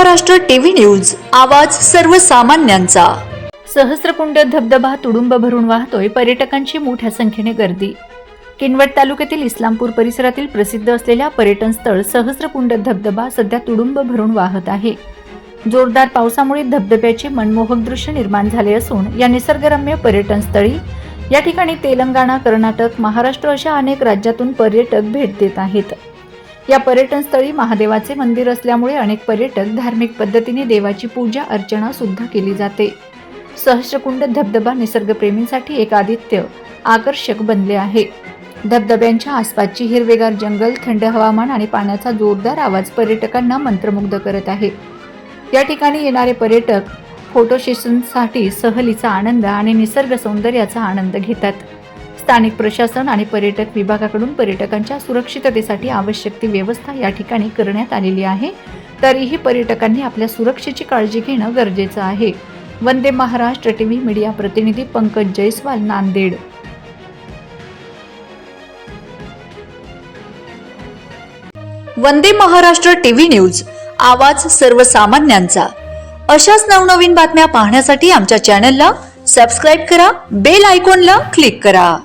Maharashtra TV news आवाज सर्वसामान्यांचा. सहस्रकुंड धबधबा तुडुंब भरून वाहतोय पर्यटकांची मोठ्या संख्येने गर्दी. किनवट तालुक्यातील इस्लामपूर परिसरातील प्रसिद्ध असलेल्या पर्यटन स्थळ सहस्रकुंड धबधबा सध्या तुडुंब भरून वाहत आहे. जोरदार पावसामुळे धबधब्याचे मनमोहक दृश्य निर्माण झाले असून या निसर्गरम्य पर्यटन स्थळी या ठिकाणी तेलंगणा कर्नाटक महाराष्ट्र अशा अनेक राज्यातून पर्यटक भेट देत आहेत. या पर्यटनस्थळी महादेवाचे मंदिर असल्यामुळे अनेक पर्यटक धार्मिक पद्धतीने देवाची पूजा अर्चना सुद्धा केली जाते. सहस्रकुंड धबधबा निसर्गप्रेमींसाठी एक आदित्य आकर्षक बनले आहे. धबधब्यांच्या आसपासची हिरवेगार जंगल थंड हवामान आणि पाण्याचा जोरदार आवाज पर्यटकांना मंत्रमुग्ध करत आहे. या ठिकाणी येणारे पर्यटक फोटो सेशनसाठी सहलीचा आनंद आणि निसर्ग सौंदर्याचा आनंद घेतात. स्थानिक प्रशासन आणि पर्यटक विभागाकडून पर्यटकांच्या सुरक्षिततेसाठी आवश्यक ती व्यवस्था या ठिकाणी करण्यात आलेली आहे. तरीही पर्यटकांनी आपल्या सुरक्षेची काळजी घेणं गरजेचं आहे. वंदे महाराष्ट्र टीव्ही मीडिया प्रतिनिधी पंकज जयस्वाल नांदेड. वंदे महाराष्ट्र टीव्ही न्यूज आवाज सर्वसामान्यांचा. अशाच नवनवीन बातम्या पाहण्यासाठी आमच्या चॅनलला सबस्क्राईब करा बेल आयकॉनला क्लिक करा.